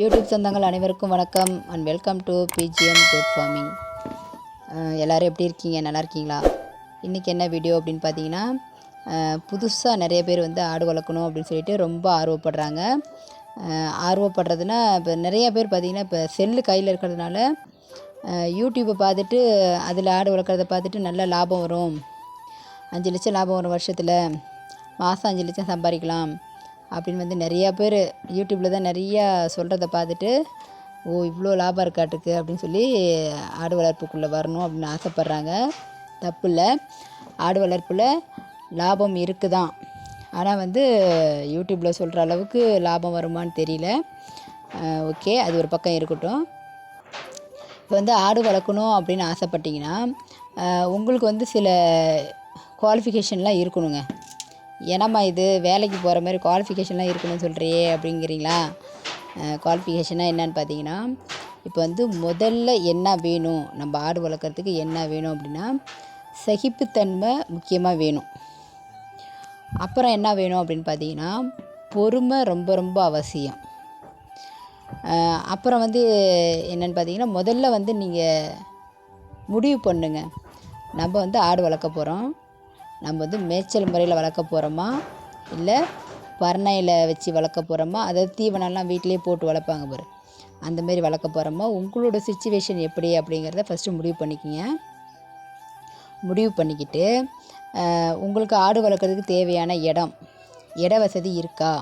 YouTube சொந்தங்கள் அனைவருக்கும் வணக்கம் and welcome to BGM good farming எல்லோரும் எப்படி இருக்கீங்க? நல்லா இருக்கீங்களா? இன்றைக்கி என்ன வீடியோ அப்படின்னு பார்த்தீங்கன்னா புதுசாக நிறைய பேர் வந்து ஆடு வளர்க்கணும் அப்படின்னு சொல்லிட்டு ரொம்ப ஆர்வப்படுறாங்க. ஆர்வப்படுறதுனா இப்போ நிறைய பேர் பார்த்திங்கன்னா இப்போ செல்லு கையில் இருக்கிறதுனால யூடியூப்பை பார்த்துட்டு அதில் ஆடு வளர்க்குறத பார்த்துட்டு நல்ல லாபம் வரும். அஞ்சு லட்சம் லாபம் வரும் வருஷத்தில். மாதம் அஞ்சு லட்சம் சம்பாதிக்கலாம். அப்படின்னு வந்து நிறையா பேர் யூடியூப்பில் தான் நிறையா சொல்கிறத பார்த்துட்டு ஓ இவ்வளோ லாபம் இருக்காட்டுக்கு அப்படின்னு சொல்லி ஆடு வளர்ப்புக்குள்ளே வரணும் அப்படின்னு ஆசைப்பட்றாங்க. தப்பு இல்லை. ஆடு வளர்ப்பில் லாபம் இருக்குதான். ஆனால் வந்து யூடியூப்பில் சொல்கிற அளவுக்கு லாபம் வருமான்னு தெரியல. ஓகே அது ஒரு பக்கம் இருக்கட்டும். இப்போ வந்து ஆடு வளர்க்கணும் அப்படின்னு ஆசைப்பட்டீங்கன்னா உங்களுக்கு வந்து சில குவாலிஃபிகேஷன்லாம் இருக்கணுங்க. என்னம்மா இது? வேலைக்கு போகிற மாதிரி குவாலிஃபிகேஷன்லாம் இருக்கணும்னு சொல்கிறியே அப்படிங்கிறீங்களா? குவாலிஃபிகேஷனாக என்னன்னு பார்த்தீங்கன்னா இப்போ வந்து முதல்ல என்ன வேணும்? நம்ம ஆடு வளர்க்குறதுக்கு என்ன வேணும் அப்படின்னா சகிப்புத்தன்மை முக்கியமாக வேணும். அப்புறம் என்ன வேணும் அப்படின்னு பார்த்தீங்கன்னா பொறுமை ரொம்ப ரொம்ப அவசியம். அப்புறம் வந்து என்னென்னு பார்த்தீங்கன்னா முதல்ல வந்து நீங்கள் முடிவு பண்ணுங்க. நம்ம வந்து ஆடு வளர்க்க போகிறோம் நம்ம வந்து மேய்ச்சல் முறையில் வளர்க்க போகிறோமா இல்லை பரணையில் வச்சு வளர்க்க போகிறோமா அதாவது தீவனம்லாம் வீட்டிலேயே போட்டு வளர்ப்பாங்க பாரு. அந்த மாதிரி வளர்க்க போகிறோமா உங்களோட சுச்சுவேஷன் எப்படி அப்படிங்கிறத ஃபஸ்ட்டு முடிவு பண்ணிக்கோங்க. முடிவு பண்ணிக்கிட்டு உங்களுக்கு ஆடு வளர்க்குறதுக்கு தேவையான இடம் இட வசதி இருக்கா?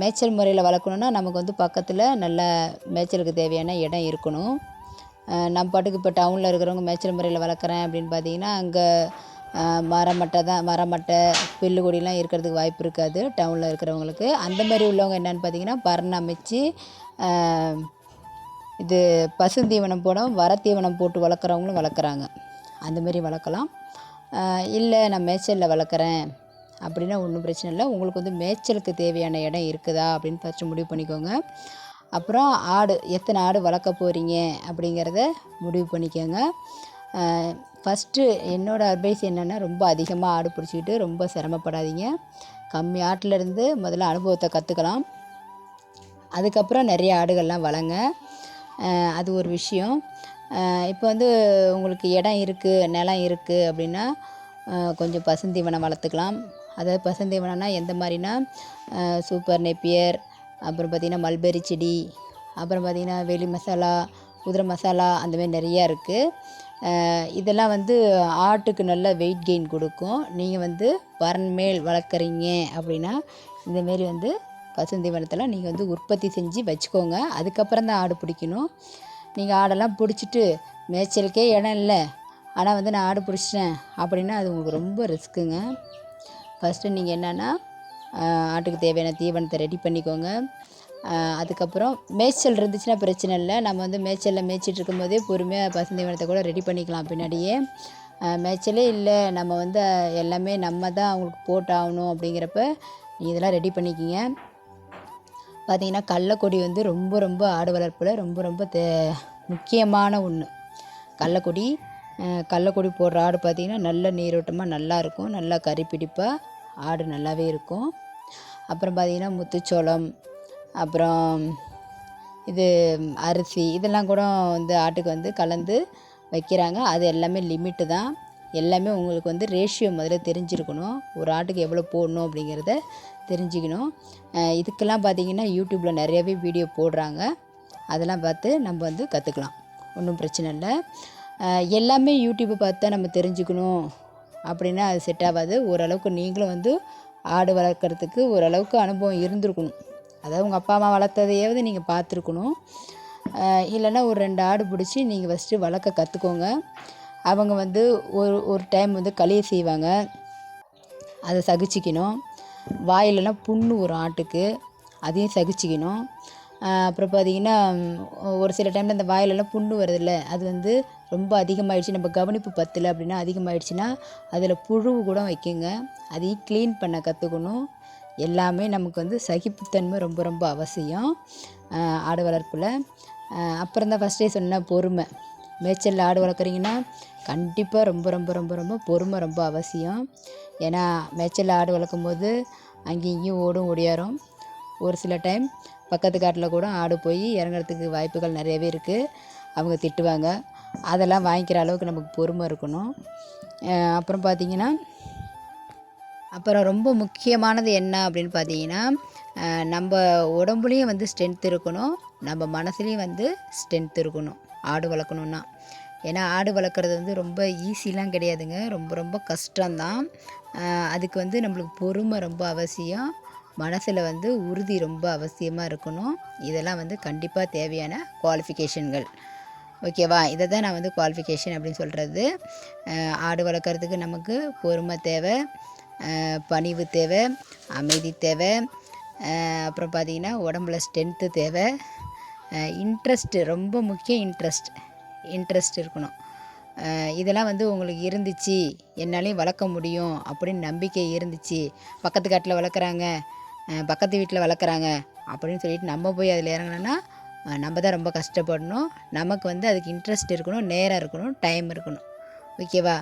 மேய்ச்சல் முறையில் வளர்க்கணுன்னா நமக்கு வந்து பக்கத்தில் நல்ல மேய்ச்சலுக்கு தேவையான இடம் இருக்கணும். நம்ம பாட்டுக்கு இப்போ டவுனில் இருக்கிறவங்க மேய்ச்சல் முறையில் வளர்க்குறேன் அப்படின்னு பார்த்தீங்கன்னா அங்கே மரமட்டை தான் மரமட்டை புல்லு கொடிலாம் இருக்கிறதுக்கு வாய்ப்பு இருக்காது டவுனில் இருக்கிறவங்களுக்கு. அந்த மாதிரி உள்ளவங்க என்னென்னு பார்த்தீங்கன்னா பரண் அமைச்சு இது பசுந்தீவனம் போட வரத்தீவனம் போட்டு வளர்க்குறவங்களும் வளர்க்குறாங்க. அந்தமாரி வளர்க்கலாம். இல்லை நான் மேய்ச்சலில் வளர்க்குறேன் அப்படின்னா ஒன்றும் பிரச்சனை இல்லை. உங்களுக்கு வந்து மேய்ச்சலுக்கு தேவையான இடம் இருக்குதா அப்படின்னு ஃபஸ்ட்டு முடிவு பண்ணிக்கோங்க. அப்புறம் ஆடு எத்தனை ஆடு வளர்க்க போகிறீங்க அப்படிங்கிறத முடிவு பண்ணிக்கோங்க. ஃபஸ்ட்டு என்னோடய அட்வைஸ் என்னென்னா ரொம்ப அதிகமாக ஆடு பிடிச்சிக்கிட்டு ரொம்ப சிரமப்படாதீங்க. கம்மி ஆட்டிலேருந்து முதல்ல அனுபவத்தை கற்றுக்கலாம் அதுக்கப்புறம் நிறைய ஆடுகள்லாம் வளங்க அது ஒரு விஷயம். இப்போ வந்து உங்களுக்கு இடம் இருக்குது நிலம் இருக்குது அப்படின்னா கொஞ்சம் பசுந்தீவனம் வளர்த்துக்கலாம். அதாவது பசுந்தீவனம்னா எந்த மாதிரினா சூப்பர் நெப்பியர் அப்புறம் பார்த்திங்கன்னா மல்பெரி செடி அப்புறம் பார்த்திங்கன்னா வெளி மசாலா குதிரை மசாலா அந்தமாரி நிறையா இருக்குது இதெல்லாம் வந்து ஆட்டுக்கு நல்ல வெயிட் கெயின் கொடுக்கும். நீங்கள் வந்து வரன்மேல் வளர்க்குறீங்க அப்படின்னா இந்தமாரி வந்து பசுந்தீவனத்தெல்லாம் நீங்கள் வந்து உற்பத்தி செஞ்சு வச்சுக்கோங்க. அதுக்கப்புறம் தான் ஆடு பிடிக்கணும். நீங்கள் ஆடெல்லாம் பிடிச்சிட்டு மேய்ச்சலுக்கே இடம் இல்லை. ஆனால் வந்து நான் ஆடு பிடிச்சிட்டேன் அப்படின்னா அது உங்களுக்கு ரொம்ப ரிஸ்க்குங்க. ஃபஸ்ட்டு நீங்கள் என்னென்னா ஆட்டுக்கு தேவையான தீவனத்தை ரெடி பண்ணிக்கோங்க. அதுக்கப்புறம் மேய்ச்சல் இருந்துச்சுன்னா பிரச்சனை இல்லை. நம்ம வந்து மேய்ச்சலில் மேய்ச்சிட்டு இருக்கும்போதே பொறுமையாக பசுந்தீவனத்தை கூட ரெடி பண்ணிக்கலாம் பின்னாடியே. மேய்ச்சலே இல்லை. நம்ம வந்து எல்லாமே நம்ம தான் அவங்களுக்கு போட்டாகணும் அப்படிங்கிறப்ப நீங்கள் இதெல்லாம் ரெடி பண்ணிக்கிங்க. பார்த்தீங்கன்னா கடலக்கொடி வந்து ரொம்ப ரொம்ப ஆடு வளர்ப்பில் ரொம்ப ரொம்ப தே முக்கியமான ஒன்று கடலக்கொடி அஹ், கடலக்கொடி போடுற ஆடு பார்த்திங்கன்னா நல்ல நீரோட்டமாக நல்லா இருக்கும். நல்லா கறி பிடிப்பாக ஆடு நல்லாவே இருக்கும். அப்புறம் பார்த்திங்கன்னா முத்துச்சோளம் அப்புறம் இது அரிசி இதெல்லாம் கூட வந்து ஆட்டுக்கு வந்து கலந்து வைக்கிறாங்க. அது எல்லாமே லிமிட்டு தான். எல்லாமே உங்களுக்கு வந்து ரேஷியோ முதல்ல தெரிஞ்சிருக்கணும். ஒரு ஆட்டுக்கு எவ்வளோ போடணும் அப்படிங்கிறத தெரிஞ்சுக்கணும். இதுக்கெல்லாம் பார்த்திங்கன்னா யூடியூப்பில் நிறையவே வீடியோ போடுறாங்க. அதெல்லாம் பார்த்து நம்ம வந்து கற்றுக்கலாம் ஒன்றும் பிரச்சனை இல்லை. எல்லாமே யூடியூப்பை பார்த்து தான் நம்ம தெரிஞ்சுக்கணும். அப்படின்னா அது செட் ஆகாது. ஓரளவுக்கு நீங்களும் வந்து ஆடு வளர்க்குறதுக்கு ஓரளவுக்கு அனுபவம் இருந்திருக்கணும். அதாவது உங்கள் அப்பா அம்மா வளர்த்ததையாவது நீங்கள் பார்த்துருக்கணும். இல்லைன்னா ஒரு ரெண்டு ஆடு பிடிச்சி நீங்கள் ஃபஸ்ட்டு வளர்க்க கற்றுக்கோங்க அவங்க வந்து ஒரு ஒரு டைம் வந்து களியை செய்வாங்க. அதை சகிச்சிக்கணும். வாயிலெல்லாம் புண்ணு ஒரு ஆட்டுக்கு அதையும் சகிச்சிக்கணும். அப்புறம் பார்த்திங்கன்னா ஒரு சில டைமில் அந்த வாயிலெல்லாம் புண்ணு வருதுல்ல அது வந்து ரொம்ப அதிகமாகிடுச்சு நம்ம கவனிப்பு பத்தலை அப்படின்னா அதிகமாகிடுச்சுன்னா அதில் புழு கூட வைக்குங்க. அதையும் க்ளீன் பண்ண கற்றுக்கணும் எல்லாமே நமக்கு வந்து சகிப்புத்தன்மை ரொம்ப ரொம்ப அவசியம். ஆடு வளர்ப்பில். அப்புறம் தான் ஃபஸ்ட்டே சொன்ன பொறுமை. மேய்ச்சலில் ஆடு வளர்க்குறீங்கன்னா கண்டிப்பாக ரொம்ப ரொம்ப ரொம்ப ரொம்ப பொறுமை ரொம்ப அவசியம். ஏன்னா மேய்ச்சலில் ஆடு வளர்க்கும் போது அங்கேயும் இங்கேயும் ஓடும் ஓடியாரும் ஒரு சில டைம் பக்கத்து காட்டில் கூட ஆடு போய் இறங்குறதுக்கு வாய்ப்புகள் நிறையவே இருக்குது அவங்க திட்டுவாங்க. அதெல்லாம் வாங்கிக்கிற அளவுக்கு நமக்கு பொறுமை இருக்கணும். அப்புறம் பார்த்திங்கன்னா அப்புறம் ரொம்ப முக்கியமானது என்ன அப்படின்னு பார்த்தீங்கன்னா நம்ம உடம்புலையும் வந்து ஸ்ட்ரென்த் இருக்கணும். நம்ம மனசுலேயும் வந்து ஸ்ட்ரென்த் இருக்கணும். ஆடு வளர்க்கணுன்னா ஏன்னா ஆடு வளர்க்குறது வந்து ரொம்ப ஈஸிலாம் கிடையாதுங்க. ரொம்ப ரொம்ப கஷ்டம்தான். அதுக்கு வந்து நம்மளுக்கு பொறுமை ரொம்ப அவசியம். மனசில் வந்து உறுதி ரொம்ப அவசியமாக இருக்கணும். இதெல்லாம் வந்து கண்டிப்பாக தேவையான குவாலிஃபிகேஷன்கள் ஓகேவா? இதை தான் நான் வந்து குவாலிஃபிகேஷன் அப்படின்னு சொல்கிறது ஆடு வளர்க்குறதுக்கு நமக்கு பொறுமை தேவை. பணிவு தேவை அமைதி தேவை. அப்புறம் பார்த்திங்கன்னா உடம்புல ஸ்ட்ரென்த்து தேவை. இன்ட்ரெஸ்ட்டு ரொம்ப முக்கிய இன்ட்ரெஸ்ட் இன்ட்ரெஸ்ட் இருக்கணும். இதெல்லாம் வந்து உங்களுக்கு இருந்துச்சு என்னாலையும் வளர்க்க முடியும் அப்படின்னு நம்பிக்கை இருந்துச்சு. பக்கத்து காட்டில் வளர்க்குறாங்க பக்கத்து வீட்டில் வளர்க்குறாங்க அப்படின்னு சொல்லிட்டு நம்ம போய் அதில் இறங்கினோன்னா நம்ம தான் ரொம்ப கஷ்டப்படணும். நமக்கு வந்து அதுக்கு இன்ட்ரெஸ்ட் இருக்கணும் நேரம் இருக்கணும் டைம் இருக்கணும். ஓகேவா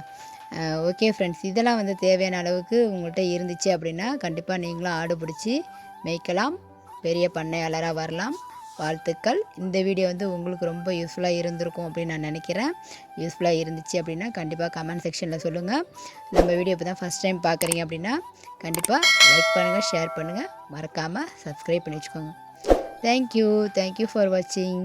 ஓகே ஃப்ரெண்ட்ஸ் இதெல்லாம் வந்து தேவையான அளவுக்கு உங்கள்கிட்ட இருந்துச்சு அப்படின்னா கண்டிப்பாக நீங்களும் ஆடு பிடிச்சி மேய்க்கலாம். பெரிய பண்ணையாளராக வரலாம். வாழ்த்துக்கள். இந்த வீடியோ வந்து உங்களுக்கு ரொம்ப யூஸ்ஃபுல்லாக இருந்திருக்கும் அப்படின்னு நான் நினைக்கிறேன். யூஸ்ஃபுல்லாக இருந்துச்சு அப்படின்னா கண்டிப்பாக கமெண்ட் செக்ஷனில் சொல்லுங்கள் நம்ம வீடியோ இப்போ தான் ஃபஸ்ட் டைம் பார்க்குறீங்க அப்படின்னா கண்டிப்பாக லைக் பண்ணுங்கள் ஷேர் பண்ணுங்கள் மறக்காமல் சப்ஸ்கிரைப் பண்ணி வச்சுக்கோங்க. தேங்க்யூ தேங்க்யூ ஃபார் வாட்சிங்